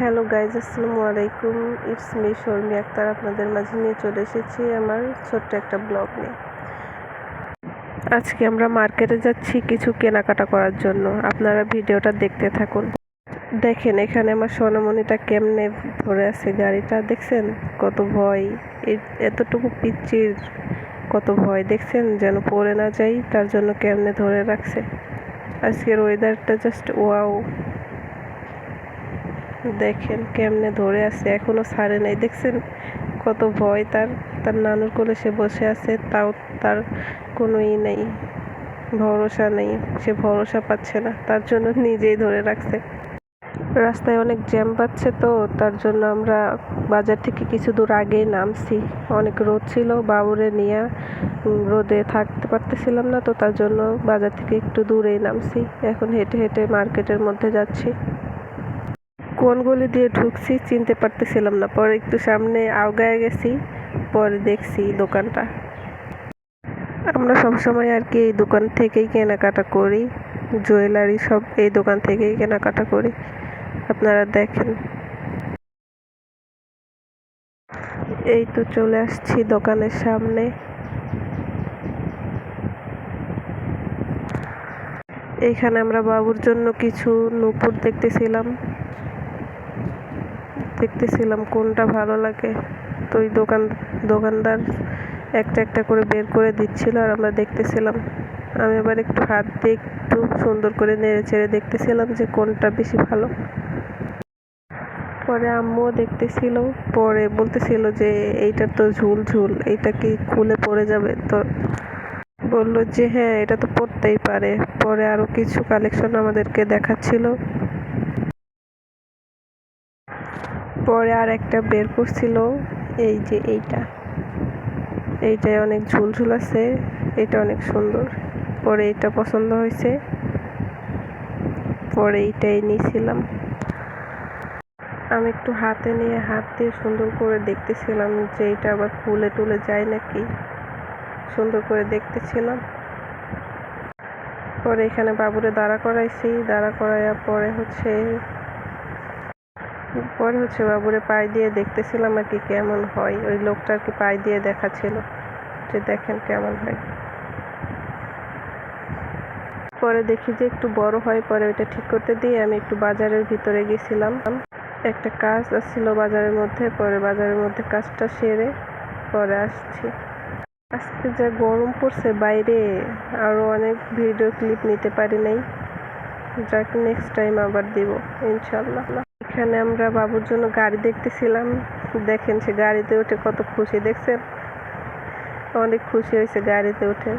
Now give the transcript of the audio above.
Hello guys আসসালামু আলাইকুম। It's me Sharmi Akter আপনাদের মাঝে নিয়ে চলে এসেছি আমার ছোট্ট একটা ব্লগ নিয়ে। আজকে আমরা মার্কেটে যাচ্ছি কিছু কেনাকাটা করার জন্য। আপনারা ভিডিওটা দেখতে থাকুন। দেখেন, এখানে আমার সোনামণিটা কেমনে ধরে আছে গাড়িটা, দেখছেন? কত ভয়। এতটুকু পিচ্চির কত ভয়, দেখছেন? যেন পড়ে না যাই, তার জন্য কেমনে ধরে রাখছে। আজকের ওয়েদারটা জাস্ট ওয়াও দেখেন কেমনে ধরে আছে, এখনও ছাড়ে নাই। দেখছেন কত ভয় তার তার নানুর কোলে সে বসে আছে, তাও তার কোনো ই নেই, ভরসা নেই, সে ভরসা পাচ্ছে না, তার জন্য নিজেই ধরে রাখছে। রাস্তায় অনেক জ্যাম পাচ্ছে তো, তার জন্য আমরা বাজার থেকে কিছু দূর আগেই নামছি। অনেক রোদ ছিল, বাবুরে নিয়ে রোদে থাকতে পারতেছিলাম না তো, তার জন্য বাজার থেকে একটু দূরেই নামছি। এখন হেঁটে হেঁটে মার্কেটের মধ্যে যাচ্ছি। কোন গলি দিয়ে ঢুকছি, চিনতে পারতেছিলাম না। পরে একটু সামনে আওগায় গেছি, পরে দেখছি দোকানটা। আমরা সবসময় আর কি এই দোকান থেকেই কেনাকাটা করি, জুয়েলারি সব এই দোকান থেকেই কেনাকাটা করি। আপনারা দেখেন। এই তো চলে আসছি দোকানের সামনে। এইখানে আমরা বাবুর জন্য কিছু নূপুর দেখতেছিলাম। দেখতেছিলাম কোনটা ভালো লাগে। তো ওই দোকান, দোকানদার একটা একটা করে বের করে দিচ্ছিল আর আমরা দেখতেছিলাম। আমি এবার একটু হাত দিয়ে একটু সুন্দর করে নেড়ে চেড়ে দেখতেছিলাম যে কোনটা বেশি ভালো। পরে আম্মুও দেখতেছিল, পরে বলতেছিল যে এইটা তো ঝুল ঝুল, এইটা কি খুলে পড়ে যাবে? তো বলল যে হ্যাঁ এটা তো পড়তেই পারে। পরে আরও কিছু কালেকশন আমাদেরকে দেখাচ্ছিল। পরে আর একটা বের করছিল, এই যে এইটা। এইটায় অনেক ঝুলঝুল আছে, এটা অনেক সুন্দর। পরে এটা পছন্দ হয়েছে, পরে এইটাই নিয়েছিলাম। আমি একটু হাতে নিয়ে হাত দিয়ে সুন্দর করে দেখতেছিলাম যে এটা আবার ফুলে টুলে যায় নাকি। সুন্দর করে দেখতেছিলাম। পরে এখানে বাবুরে দাঁড়া করাইছি, দাঁড়া করাইয়া পরে হচ্ছে পরে হচ্ছে বাবুরে পায়ে দিয়ে দেখতেছিলাম আর কি কেমন হয়। ওই লোকটা আর কি পায়ে দিয়ে দেখাচ্ছিল যে দেখেন কেমন হয়। পরে দেখি যে একটু বড় হয়, পরে ওইটা ঠিক করতে দিয়ে আমি একটু বাজারের ভিতরে গেছিলাম। একটা কাজ আসছিল বাজারের মধ্যে, পরে বাজারের মধ্যে কাজটা সেরে পরে আসছি। আজকে যা গরম পড়ছে বাইরে আরও অনেক ভিডিও ক্লিপ নিতে পারি নাই। যাক নেক্সট টাইম আবার দিব, ইনশাল্লাহ। এখানে আমরা বাবুর জন্য গাড়ি দেখতেছিলাম। দেখেন সে গাড়িতে উঠে কত খুশি, দেখছেন? অনেক খুশি হয়েছে গাড়িতে উঠে।